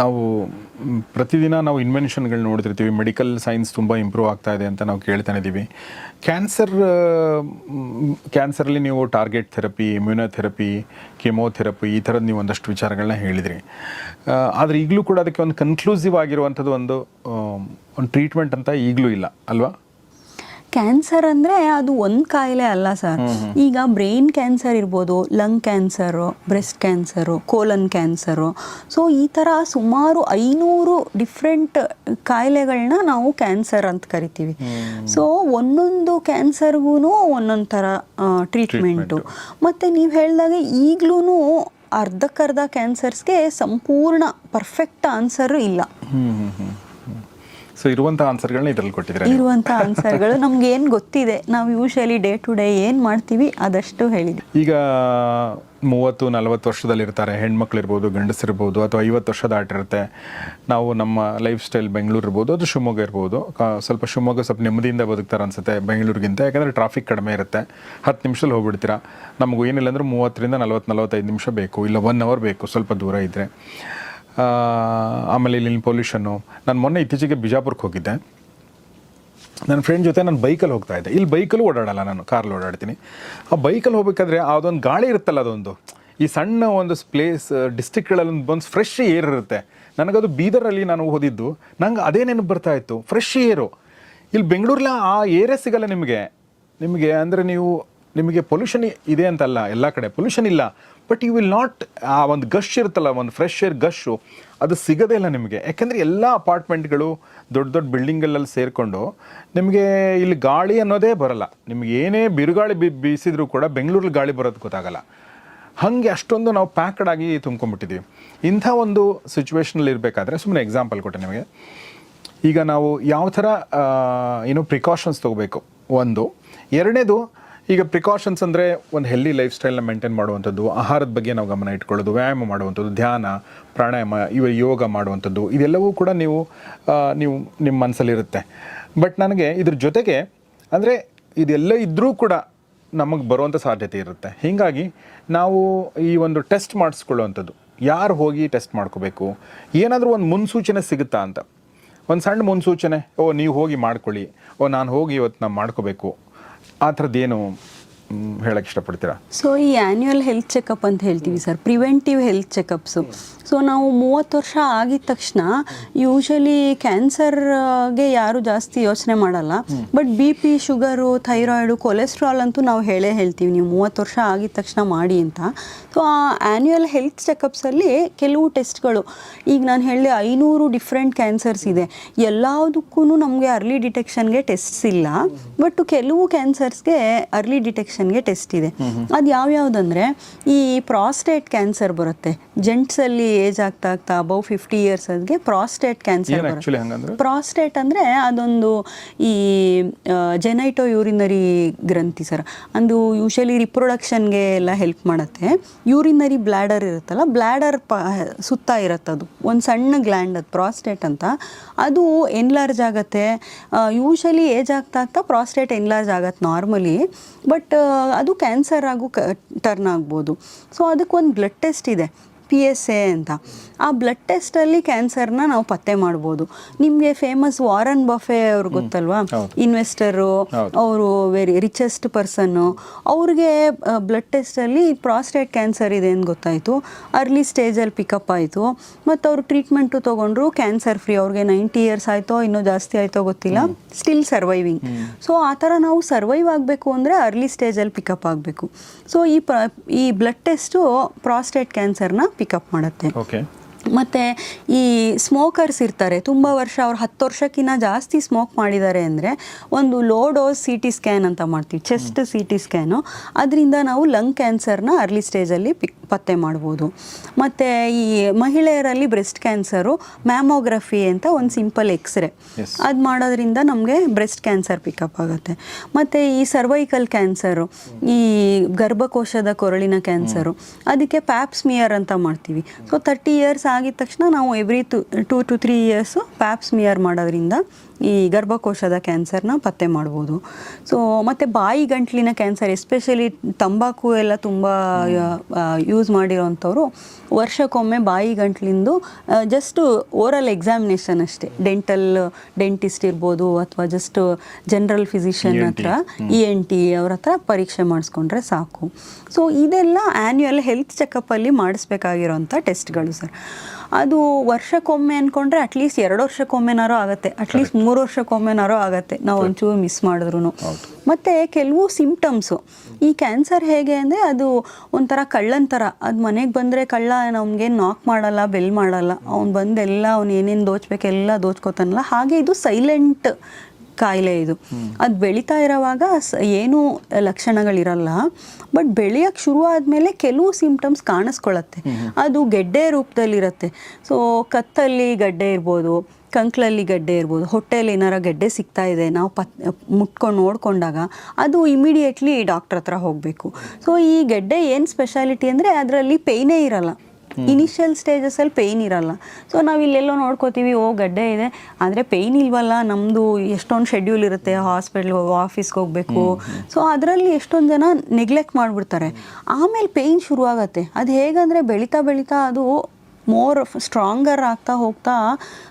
ನಾವು ಪ್ರತಿದಿನ ನಾವು ಇನ್ವೆನ್ಷನ್ಗಳು ನೋಡ್ತಿರ್ತೀವಿ. ಮೆಡಿಕಲ್ ಸೈನ್ಸ್ ತುಂಬ ಇಂಪ್ರೂವ್ ಆಗ್ತಾ ಇದೆ ಅಂತ ನಾವು ಕೇಳ್ತಾನೆ ಇದ್ದೀವಿ ಕ್ಯಾನ್ಸರ್ ಕ್ಯಾನ್ಸರಲ್ಲಿ ನೀವು ಟಾರ್ಗೆಟ್ ಥೆರಪಿ ಇಮ್ಯುನೋಥೆರಪಿ ಕೆಮೋಥೆರಪಿ ಈ ಥರದ ನೀವು ಒಂದಷ್ಟು ವಿಚಾರಗಳನ್ನ ಹೇಳಿದ್ರಿ. ಆದರೆ ಈಗಲೂ ಕೂಡ ಅದಕ್ಕೆ ಒಂದು ಕನ್ಕ್ಲೂಸಿವ್ ಆಗಿರುವಂಥದ್ದು ಒಂದು ಒಂದು ಟ್ರೀಟ್ಮೆಂಟ್ ಅಂತ ಈಗಲೂ ಇಲ್ಲ, ಅಲ್ವಾ? ಕ್ಯಾನ್ಸರ್ ಅಂದರೆ ಅದು ಒಂದು ಕಾಯಿಲೆ ಅಲ್ಲ ಸರ್. ಈಗ ಬ್ರೈನ್ ಕ್ಯಾನ್ಸರ್ ಇರ್ಬೋದು lung cancer breast cancer colon cancer so ಈ ಥರ ಸುಮಾರು ಐನೂರು ಡಿಫ್ರೆಂಟ್ ಕಾಯಿಲೆಗಳನ್ನ ನಾವು ಕ್ಯಾನ್ಸರ್ ಅಂತ ಕರಿತೀವಿ. ಸೊ ಒಂದೊಂದು ಕ್ಯಾನ್ಸರ್ಗೂ ಒಂದೊಂದು ಥರ ಟ್ರೀಟ್ಮೆಂಟು ಮತ್ತು ನೀವು ಹೇಳಿದಾಗ ಈಗಲೂ ಅರ್ಧಕ್ಕರ್ಧ ಕ್ಯಾನ್ಸರ್ಸ್ಗೆ ಸಂಪೂರ್ಣ ಪರ್ಫೆಕ್ಟ್ ಆನ್ಸರು ಇಲ್ಲ. ಸೊ ಇರುವಂಥ ಆನ್ಸರ್ಗಳನ್ನ ಇದರಲ್ಲಿ ಕೊಟ್ಟಿದ್ದಾರೆ ಇರುವಂಥ ಆನ್ಸರ್ಗಳು ನಮ್ಗೆ ಏನು ಗೊತ್ತಿದೆ ನಾವು ಯೂಶಲಿ ಡೇ ಟು ಡೇ ಏನು ಮಾಡ್ತೀವಿ ಅದಷ್ಟು ಹೇಳಿದ್ವಿ. ಈಗ ಮೂವತ್ತು ನಲವತ್ತು ವರ್ಷದಲ್ಲಿರ್ತಾರೆ ಹೆಣ್ಮಕ್ಳಿರ್ಬೋದು ಗಂಡಸಿರ್ಬೋದು ಅಥವಾ ಐವತ್ತು ವರ್ಷ ದಾಟಿರುತ್ತೆ ನಾವು ನಮ್ಮ ಲೈಫ್ ಸ್ಟೈಲ್ ಬೆಂಗಳೂರು ಇರ್ಬೋದು ಅದು ಶಿವಮೊಗ್ಗ ಇರ್ಬೋದು ಸ್ವಲ್ಪ ಶಿವಮೊಗ್ಗ ಸ್ವಲ್ಪ ನೆಮ್ಮದಿಯಿಂದ ಬದುಕ್ತಾರೆ ಅನ್ಸುತ್ತೆ ಬೆಂಗಳೂರಿಗಿಂತ ಯಾಕಂದರೆ ಟ್ರಾಫಿಕ್ ಕಡಿಮೆ ಇರುತ್ತೆ. ಹತ್ತು ನಿಮಿಷದಲ್ಲಿ ಹೋಗ್ಬಿಡ್ತೀರಾ. ನಮಗೂ ಏನಿಲ್ಲ ಅಂದ್ರೆ ಮೂವತ್ತರಿಂದ ನಲವತ್ತು ನಲವತ್ತೈದು ನಿಮಿಷ ಬೇಕು ಇಲ್ಲ ಒನ್ ಅವರ್ ಬೇಕು ಸ್ವಲ್ಪ ದೂರ ಇದ್ದರೆ ಆಮೇಲೆ ಇಲ್ಲಿನ ಪೊಲ್ಯೂಷನ್ನು. ನಾನು ಮೊನ್ನೆ ಇತ್ತೀಚೆಗೆ ಬಿಜಾಪುರಕ್ಕೆ ಹೋಗಿದ್ದೆ. ನನ್ನ ಫ್ರೆಂಡ್ ಜೊತೆ ನಾನು ಬೈಕಲ್ಲಿ ಹೋಗ್ತಾ ಇದ್ದೆ. ಇಲ್ಲಿ ಬೈಕಲ್ಲೂ ಓಡಾಡಲ್ಲ ನಾನು, ಕಾರಲ್ಲಿ ಓಡಾಡ್ತೀನಿ. ಆ ಬೈಕಲ್ಲಿ ಹೋಗ್ಬೇಕಾದ್ರೆ ಅದೊಂದು ಗಾಳಿ ಇರುತ್ತಲ್ಲ ಅದೊಂದು. ಈ ಸಣ್ಣ ಒಂದು ಪ್ಲೇಸ್ ಡಿಸ್ಟಿಕ್ಗಳಲ್ಲಿ ಒಂದು ಫ್ರೆಶ್ ಏರ್ ಇರುತ್ತೆ. ನನಗದು ಬೀದರಲ್ಲಿ ನಾನು ಓದಿದ್ದು, ನಂಗೆ ಅದೇ ನೆನಪು ಬರ್ತಾ ಇತ್ತು. ಫ್ರೆಶ್ ಏರು ಇಲ್ಲಿ ಬೆಂಗಳೂರಲ್ಲಿ ಆ ಏರೇ ಸಿಗಲ್ಲ ನಿಮಗೆ. ನಿಮಗೆ ಅಂದರೆ ನೀವು ನಿಮಗೆ ಪೊಲ್ಯೂಷನ್ ಇದೆ ಅಂತಲ್ಲ ಎಲ್ಲ ಕಡೆ. ಪೊಲ್ಯೂಷನ್ ಇಲ್ಲ. ಬಟ್ ಯು ವಿಲ್ ನಾಟ್ ಆ ಒಂದು ಗಶ್ ಇರುತ್ತಲ್ಲ, ಒಂದು ಫ್ರೆಶ್ ಏರ್ ಗಶ್ಶು ಅದು ಸಿಗೋದೇ ಇಲ್ಲ ನಿಮಗೆ. ಯಾಕೆಂದರೆ ಎಲ್ಲ ಅಪಾರ್ಟ್ಮೆಂಟ್ಗಳು ದೊಡ್ಡ ದೊಡ್ಡ ಬಿಲ್ಡಿಂಗಲ್ಲಿ ಸೇರಿಕೊಂಡು ನಿಮಗೆ ಇಲ್ಲಿ ಗಾಳಿ ಅನ್ನೋದೇ ಬರಲ್ಲ. ನಿಮಗೆ ಏನೇ ಬಿರುಗಾಳಿ ಬಿ ಬೀಸಿದರೂ ಕೂಡ ಬೆಂಗಳೂರಲ್ಲಿ ಗಾಳಿ ಬರೋದು ಗೊತ್ತಾಗಲ್ಲ. ಹಾಗೆ ಅಷ್ಟೊಂದು ನಾವು ಪ್ಯಾಕಡ್ ಆಗಿ ತುಂಬ್ಕೊಂಡ್ಬಿಟ್ಟಿದ್ದೀವಿ ಇಂಥ ಒಂದು ಸಿಚುವೇಷನಲ್ಲಿ ಇರಬೇಕಾದ್ರೆ ಸುಮ್ಮನೆ ಎಕ್ಸಾಂಪಲ್ ಕೊಟ್ಟೆ ನಿಮಗೆ. ಈಗ ನಾವು ಯಾವ ಥರ ಏನು ಪ್ರಿಕಾಷನ್ಸ್ ತೊಗೋಬೇಕು? ಒಂದು. ಎರಡನೇದು ಈಗ ಪ್ರಿಕಾಷನ್ಸ್ ಅಂದರೆ ಒಂದು ಹೆಲ್ದಿ ಲೈಫ್ ಸ್ಟೈಲ್ನ ಮೇಂಟೈನ್ ಮಾಡುವಂಥದ್ದು, ಆಹಾರದ ಬಗ್ಗೆ ನಾವು ಗಮನ ಇಟ್ಕೊಳ್ಳೋದು, ವ್ಯಾಯಾಮ ಮಾಡುವಂಥದ್ದು, ಧ್ಯಾನ, ಪ್ರಾಣಾಯಾಮ, ಇವ ಯೋಗ ಮಾಡುವಂಥದ್ದು, ಇದೆಲ್ಲವೂ ಕೂಡ ನೀವು ನೀವು ನಿಮ್ಮ ಮನಸ್ಸಲ್ಲಿರುತ್ತೆ ಬಟ್ ನನಗೆ ಇದ್ರ ಜೊತೆಗೆ ಅಂದರೆ ಇದೆಲ್ಲ ಇದ್ದರೂ ಕೂಡ ನಮಗೆ ಬರುವಂಥ ಸಾಧ್ಯತೆ ಇರುತ್ತೆ. ಹೀಗಾಗಿ ನಾವು ಈ ಒಂದು ಟೆಸ್ಟ್ ಮಾಡಿಸ್ಕೊಳ್ಳುವಂಥದ್ದು. ಯಾರು ಹೋಗಿ ಟೆಸ್ಟ್ ಮಾಡ್ಕೋಬೇಕು? ಏನಾದರೂ ಒಂದು ಮುನ್ಸೂಚನೆ ಸಿಗುತ್ತಾ ಅಂತ. ಒಂದು ಸಣ್ಣ ಮುನ್ಸೂಚನೆ, ಓ, ನೀವು ಹೋಗಿ ಮಾಡ್ಕೊಳ್ಳಿ. ಓ, ನಾನು ಹೋಗಿ ಇವತ್ತು ನಾನು ಮಾಡ್ಕೋಬೇಕು. ಆ ಥರದ್ದೇನು ಹೇಳಕ್ಕೆ ಇಷ್ಟಪಡ್ತೀರಾ? ಸೊ ಈ ಆ್ಯನ್ಯುಯಲ್ ಹೆಲ್ತ್ ಚೆಕಪ್ ಅಂತ ಹೇಳ್ತೀವಿ sir preventive health checkups so ನಾವು ಮೂವತ್ತು ವರ್ಷ ಆಗಿದ ತಕ್ಷಣ ಯೂಶಲಿ ಕ್ಯಾನ್ಸರ್ಗೆ ಯಾರು ಜಾಸ್ತಿ ಯೋಚನೆ ಮಾಡಲ್ಲ. But B P sugar thyroid cholesterol ಅಂತೂ ನಾವು ಹೇಳೇ ಹೇಳ್ತೀವಿ. ನೀವು ಮೂವತ್ತು ವರ್ಷ ಆಗಿದ ತಕ್ಷಣ ಮಾಡಿ ಅಂತ. ಸೊ ಆ ಆ್ಯನ್ಯುವಲ್ ಹೆಲ್ತ್ ಚೆಕಪ್ಸಲ್ಲಿ ಕೆಲವು ಟೆಸ್ಟ್ಗಳು ಈಗ ನಾನು ಹೇಳಿದೆ ಐನೂರು ಡಿಫ್ರೆಂಟ್ ಕ್ಯಾನ್ಸರ್ಸ್ ಇದೆ. ಎಲ್ಲದಕ್ಕೂ ನಮಗೆ ಅರ್ಲಿ ಡಿಟೆಕ್ಷನ್ಗೆ ಟೆಸ್ಟ್ಸ್ ಇಲ್ಲ. ಬಟ್ ಕೆಲವು ಕ್ಯಾನ್ಸರ್ಸ್ಗೆ ಅರ್ಲಿ ಡಿಟೆಕ್ಷನ್ಗೆ ಟೆಸ್ಟ್ ಇದೆ. ಅದು ಯಾವ್ಯಾವುದಂದ್ರೆ ಈ ಪ್ರಾಸ್ಟೇಟ್ ಕ್ಯಾನ್ಸರ್ ಬರುತ್ತೆ. ಜೆಂಟ್ಸಲ್ಲಿ ಏಜ್ ಆಗ್ತಾ ಆಗ್ತಾ ಅಬೌವ್ ಫಿಫ್ಟಿ ಇಯರ್ಸ್ಗೆ ಪ್ರಾಸ್ಟೇಟ್ ಕ್ಯಾನ್ಸರ್ ಬರುತ್ತೆ. ಪ್ರಾಸ್ಟೇಟ್ ಅಂದರೆ ಅದೊಂದು ಈ ಜೆನೈಟೋ ಯೂರಿನರಿ ಗ್ರಂಥಿ ಸರ್. ಅಂದು ಯೂಶಲಿ ರಿಪ್ರೊಡಕ್ಷನ್ಗೆ ಎಲ್ಲ ಹೆಲ್ಪ್ ಮಾಡುತ್ತೆ. ಯೂರಿನರಿ ಬ್ಲ್ಯಾಡರ್ ಇರುತ್ತಲ್ಲ ಬ್ಲ್ಯಾಡರ್ ಪ ಸುತ್ತ ಇರುತ್ತೆ ಅದು. ಒಂದು ಸಣ್ಣ ಗ್ಲ್ಯಾಂಡ್ ಅದು ಪ್ರಾಸ್ಟೇಟ್ ಅಂತ. ಅದು ಎನ್ಲಾರ್ಜ್ ಆಗುತ್ತೆ. ಯೂಶಲಿ ಏಜ್ ಆಗ್ತಾ ಆಗ್ತಾ ಪ್ರಾಸ್ಟೇಟ್ ಎನ್ಲಾರ್ಜ್ ಆಗತ್ತೆ ನಾರ್ಮಲಿ ಬಟ್ ಅದು ಕ್ಯಾನ್ಸರ್ ಆಗು ಕ ಟರ್ನ್ ಆಗ್ಬೋದು. ಸೊ ಅದಕ್ಕೊಂದು ಬ್ಲಡ್ ಟೆಸ್ಟ್ ಇದೆ. ಪಿ ಎಸ್ ಎ ಅಂತ. ಆ ಬ್ಲಡ್ ಟೆಸ್ಟಲ್ಲಿ ಕ್ಯಾನ್ಸರ್ನ ನಾವು ಪತ್ತೆ ಮಾಡ್ಬೋದು. ನಿಮಗೆ ಫೇಮಸ್ ವಾರನ್ ಬಫೆ ಅವ್ರು ಗೊತ್ತಲ್ವಾ? ಇನ್ವೆಸ್ಟರು ಅವರು ವೆರಿ ರಿಚೆಸ್ಟ್ ಪರ್ಸನ್ನು ಅವ್ರಿಗೆ ಬ್ಲಡ್ ಟೆಸ್ಟಲ್ಲಿ ಪ್ರಾಸ್ಟೇಟ್ ಕ್ಯಾನ್ಸರ್ ಇದೆ ಅಂತ ಗೊತ್ತಾಯಿತು. ಅರ್ಲಿ ಸ್ಟೇಜಲ್ಲಿ ಪಿಕಪ್ ಆಯಿತು. ಮತ್ತು ಅವರು ಟ್ರೀಟ್ಮೆಂಟು ತೊಗೊಂಡ್ರು ಕ್ಯಾನ್ಸರ್ ಫ್ರೀ ಅವ್ರಿಗೆ ನೈಂಟಿ ಇಯರ್ಸ್ ಆಯಿತೋ ಇನ್ನೂ ಜಾಸ್ತಿ ಆಯಿತೋ ಗೊತ್ತಿಲ್ಲ. ಸ್ಟಿಲ್ ಸರ್ವೈವಿಂಗ್ ಸೊ ಆ ಥರ ನಾವು ಸರ್ವೈವ್ ಆಗಬೇಕು ಅಂದರೆ ಅರ್ಲಿ ಸ್ಟೇಜಲ್ಲಿ ಪಿಕಪ್ ಆಗಬೇಕು. ಸೊ ಈ ಪ್ರ ಈ ಬ್ಲಡ್ ಟೆಸ್ಟು ಪ್ರಾಸ್ಟೇಟ್ ಕ್ಯಾನ್ಸರ್ನ ಪಿಕಪ್ ಮಾಡುತ್ತೆ. ಓಕೆ ಮತ್ತು ಈ ಸ್ಮೋಕರ್ಸ್ ಇರ್ತಾರೆ ತುಂಬ ವರ್ಷ ಅವ್ರು ಹತ್ತು ವರ್ಷಕ್ಕಿಂತ ಜಾಸ್ತಿ ಸ್ಮೋಕ್ ಮಾಡಿದ್ದಾರೆ ಅಂದರೆ ಒಂದು low dose C T scan ಅಂತ ಮಾಡ್ತೀವಿ ಚೆಸ್ಟ್ ಸಿ ಟಿ ಸ್ಕ್ಯಾನು ಅದರಿಂದ ನಾವು ಲಂಗ್ ಕ್ಯಾನ್ಸರ್ನ ಅರ್ಲಿ ಸ್ಟೇಜಲ್ಲಿ ಪಿಕ್ ಪತ್ತೆ ಮಾಡ್ಬೋದು. ಮತ್ತು ಈ ಮಹಿಳೆಯರಲ್ಲಿ ಬ್ರೆಸ್ಟ್ ಕ್ಯಾನ್ಸರು ಮ್ಯಾಮೋಗ್ರಫಿ ಅಂತ ಒಂದು ಸಿಂಪಲ್ ಎಕ್ಸ್ರೇ. ಅದು ಮಾಡೋದ್ರಿಂದ ನಮಗೆ ಬ್ರೆಸ್ಟ್ ಕ್ಯಾನ್ಸರ್ ಪಿಕಪ್ ಆಗುತ್ತೆ. ಮತ್ತು ಈ ಸರ್ವೈಕಲ್ ಕ್ಯಾನ್ಸರು ಈ ಗರ್ಭಕೋಶದ ಕೊರಳಿನ ಕ್ಯಾನ್ಸರು ಅದಕ್ಕೆ ಪ್ಯಾಪ್ಸ್ಮಿಯರ್ ಅಂತ ಮಾಡ್ತೀವಿ. ಸೊ ತರ್ಟಿ ಇಯರ್ಸ್ ಆಗಿದ ತಕ್ಷಣ ನಾವು every two two to three years pap smear ಮಾಡೋದ್ರಿಂದ ಈ ಗರ್ಭಕೋಶದ ಕ್ಯಾನ್ಸರ್ನ ಪತ್ತೆ ಮಾಡ್ಬೋದು. ಸೊ ಮತ್ತು ಬಾಯಿ ಗಂಟ್ಲಿನ ಕ್ಯಾನ್ಸರ್ ಎಸ್ಪೆಷಲಿ ತಂಬಾಕು ಎಲ್ಲ ತುಂಬ ಯೂಸ್ ಮಾಡಿರೋವಂಥವ್ರು ವರ್ಷಕ್ಕೊಮ್ಮೆ ಬಾಯಿ ಗಂಟ್ಲಿಂದು ಜಸ್ಟ್ ಓರಲ್ ಎಕ್ಸಾಮಿನೇಷನ್ ಅಷ್ಟೇ. ಡೆಂಟಲ್ ಡೆಂಟಿಸ್ಟ್ ಇರ್ಬೋದು ಅಥವಾ ಜಸ್ಟ್ ಜನರಲ್ ಫಿಸಿಷಿಯನ್ ಹತ್ರ ಇ ಎನ್ ಟಿ ಅವ್ರ ಹತ್ರ ಪರೀಕ್ಷೆ ಮಾಡಿಸ್ಕೊಂಡ್ರೆ ಸಾಕು. ಸೊ ಇದೆಲ್ಲ ಆ್ಯನ್ಯುಯಲ್ ಹೆಲ್ತ್ ಚೆಕಪ್ಪಲ್ಲಿ ಮಾಡಿಸ್ಬೇಕಾಗಿರೋಂಥ ಟೆಸ್ಟ್ಗಳು ಸರ್ ಅದು ವರ್ಷಕ್ಕೊಮ್ಮೆ ಅಂದ್ಕೊಂಡ್ರೆ ಅಟ್ಲೀಸ್ಟ್ ಎರಡು ವರ್ಷಕ್ಕೊಮ್ಮೆನಾರೋ ಆಗುತ್ತೆ. ಅಟ್ಲೀಸ್ಟ್ ಮೂರು ವರ್ಷಕ್ಕೊಮ್ಮೆನಾರೋ ಆಗುತ್ತೆ. ನಾವು ಒಂಚೂರು ಮಿಸ್ ಮಾಡಿದ್ರು ಮತ್ತು ಕೆಲವು ಸಿಂಪ್ಟಮ್ಸು ಈ ಕ್ಯಾನ್ಸರ್ ಹೇಗೆ ಅಂದರೆ ಅದು ಒಂಥರ ಕಳ್ಳನ್ ಥರ ಅದು ಮನೆಗೆ ಬಂದರೆ ಕಳ್ಳ ನಮಗೆ ನಾಕ್ ಮಾಡಲ್ಲ ಬೆಲ್ ಮಾಡಲ್ಲ. ಅವ್ನು ಬಂದೆಲ್ಲ ಅವ್ನು ಏನೇನು ದೋಚ್ಬೇಕೆಲ್ಲ ದೋಚ್ಕೋತಾನಲ್ಲ. ಹಾಗೆ ಇದು ಸೈಲೆಂಟ್ ಕಾಯಿಲೆ ಇದು. ಅದು ಬೆಳೀತಾ ಇರೋವಾಗ ಏನು ಲಕ್ಷಣಗಳಿರಲ್ಲ, ಬಟ್ ಬೆಳೆಯೋಕ್ಕೆ ಶುರು ಆದಮೇಲೆ ಕೆಲವು ಸಿಂಪ್ಟಮ್ಸ್ ಕಾಣಿಸ್ಕೊಳ್ಳುತ್ತೆ ಅದು ಗೆಡ್ಡೆ ರೂಪದಲ್ಲಿರುತ್ತೆ. ಸೊ, ಕತ್ತಲ್ಲಿ ಗಡ್ಡೆ ಇರ್ಬೋದು, ಕಂಕ್ಳಲ್ಲಿ ಗಡ್ಡೆ ಇರ್ಬೋದು ಹೊಟ್ಟೆಯಲ್ಲಿ ಏನಾರ ಗೆಡ್ಡೆ ಸಿಗ್ತಾ ಇದೆ, ನಾವು ಪತ್ ಮುಟ್ಕೊಂಡು ನೋಡಿಕೊಂಡಾಗ ಅದು ಇಮಿಡಿಯೇಟ್ಲಿ ಡಾಕ್ಟ್ರ್ ಹತ್ರ ಹೋಗಬೇಕು. ಸೊ, ಈ ಗೆಡ್ಡೆ ಏನು ಸ್ಪೆಷಾಲಿಟಿ ಅಂದರೆ ಅದರಲ್ಲಿ ಪೇಯ್ನೇ ಇರಲ್ಲ. ಇನಿಷಿಯಲ್ ಸ್ಟೇಜಸಲ್ಲಿ ಪೇಯ್ನ್ ಇರಲ್ಲ. ಸೊ ನಾವು ಇಲ್ಲೆಲ್ಲೋ ನೋಡ್ಕೋತೀವಿ ಓ ಗಡ್ಡೆ ಇದೆ. ಆದರೆ ಪೇಯ್ನ್ ಇಲ್ವಲ್ಲ ನಮ್ಮದು ಎಷ್ಟೊಂದು ಶೆಡ್ಯೂಲ್ ಇರುತ್ತೆ ಹಾಸ್ಪಿಟ್ಲ್ ಆಫೀಸ್ಗೆ ಹೋಗಬೇಕು. ಸೊ ಅದರಲ್ಲಿ ಎಷ್ಟೊಂದು ಜನ ನೆಗ್ಲೆಕ್ಟ್ ಮಾಡಿಬಿಡ್ತಾರೆ. ಆಮೇಲೆ ಪೇಯ್ನ್ ಶುರುವಾಗತ್ತೆ. ಅದು ಹೇಗಂದರೆ ಬೆಳೀತಾ ಬೆಳೀತಾ ಅದು ಮೋರ್ ಸ್ಟ್ರಾಂಗರ್ ಆಗ್ತಾ ಹೋಗ್ತಾ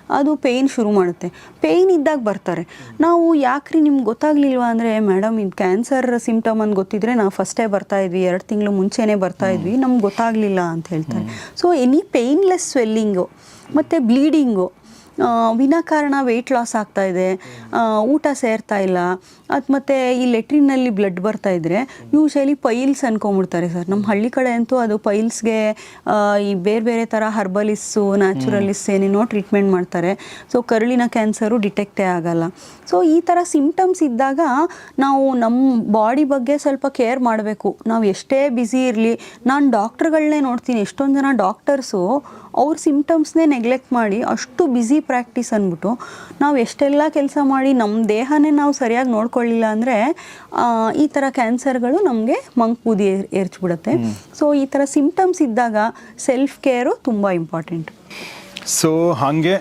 ಅದು ಪೇಯ್ನ್ ಶುರು ಮಾಡುತ್ತೆ. ಪೇಯ್ನ್ ಇದ್ದಾಗ ಬರ್ತಾರೆ. ನಾವು ಯಾಕ್ರಿ ನಿಮ್ಗೆ ಗೊತ್ತಾಗ್ಲಿಲ್ವಾ ಅಂದರೆ ಮೇಡಮ್ ಇದು ಕ್ಯಾನ್ಸರ್ ಸಿಂಪ್ಟಮ್ ಅಂತ ಗೊತ್ತಿದ್ರೆ ನಾವು ಫಸ್ಟೇ ಬರ್ತಾ ಇದ್ವಿ ಎರಡು ತಿಂಗಳು ಮುಂಚೆನೇ ಬರ್ತಾ ಇದ್ವಿ ನಮ್ಗೆ ಗೊತ್ತಾಗಲಿಲ್ಲ ಅಂತ ಹೇಳ್ತಾರೆ. ಸೊ ಎನಿ ಪೇಯ್ನ್ಲೆಸ್ ಸ್ವೆಲ್ಲಿಂಗು ಮತ್ತು ಬ್ಲೀಡಿಂಗು ವಿನಾಕಾರಣ ವೆಯ್ಟ್ ಲಾಸ್ ಆಗ್ತಾ ಇದೆ. ಊಟ ಸೇರ್ತಾ ಇಲ್ಲ. ಅದು ಮತ್ತು ಈ ಲೆಟ್ರಿನಲ್ಲಿ ಬ್ಲಡ್ ಬರ್ತಾ ಇದ್ರೆ ಯೂಶಲಿ ಪೈಲ್ಸ್ ಅನ್ಕೊಂಬಿಡ್ತಾರೆ ಸರ್. ನಮ್ಮ ಹಳ್ಳಿ ಕಡೆ ಅಂತೂ ಅದು ಪೈಲ್ಸ್ಗೆ ಈ ಬೇರೆ ಬೇರೆ ಥರ ಹರ್ಬಲಿಸ್ಸು ನ್ಯಾಚುರಲಿಸ್ ಏನೇನೋ ಟ್ರೀಟ್ಮೆಂಟ್ ಮಾಡ್ತಾರೆ. ಸೊ ಕರುಳಿನ ಕ್ಯಾನ್ಸರು ಡಿಟೆಕ್ಟೇ ಆಗಲ್ಲ. ಸೊ ಈ ಥರ ಸಿಂಪ್ಟಮ್ಸ್ ಇದ್ದಾಗ ನಾವು ನಮ್ಮ ಬಾಡಿ ಬಗ್ಗೆ ಸ್ವಲ್ಪ ಕೇರ್ ಮಾಡಬೇಕು. ನಾವು ಎಷ್ಟೇ ಬ್ಯುಸಿ ಇರಲಿ, ನಾನು ಡಾಕ್ಟ್ರುಗಳನ್ನೇ ನೋಡ್ತೀನಿ. ಎಷ್ಟೊಂದು ಜನ ಡಾಕ್ಟರ್ಸು ಅವ್ರ ಸಿಮ್ಟಮ್ಸ್ನೇ ನೆಗ್ಲೆಕ್ಟ್ ಮಾಡಿ ಅಷ್ಟು ಬ್ಯುಸಿ ಪ್ರಾಕ್ಟೀಸ್ ಅಂದ್ಬಿಟ್ಟು ನಾವು ಎಷ್ಟೆಲ್ಲ ಕೆಲಸ ಮಾಡಿ ನಮ್ಮ ದೇಹನೇ ನಾವು ಸರಿಯಾಗಿ ನೋಡ್ಕೊಳ್ಳಿಲ್ಲ ಅಂದರೆ ಈ ಥರ ಕ್ಯಾನ್ಸರ್ಗಳು ನಮಗೆ ಮಂಕ್ ಏರ್- ಏರ್ಚ್ಬಿಡುತ್ತೆ. ಸೊ ಈ ಥರ ಸಿಂಪ್ಟಮ್ಸ್ ಇದ್ದಾಗ ಸೆಲ್ಫ್ ಕೇರು ತುಂಬ ಇಂಪಾರ್ಟೆಂಟ್ ಸೊ ಹಾಗೆ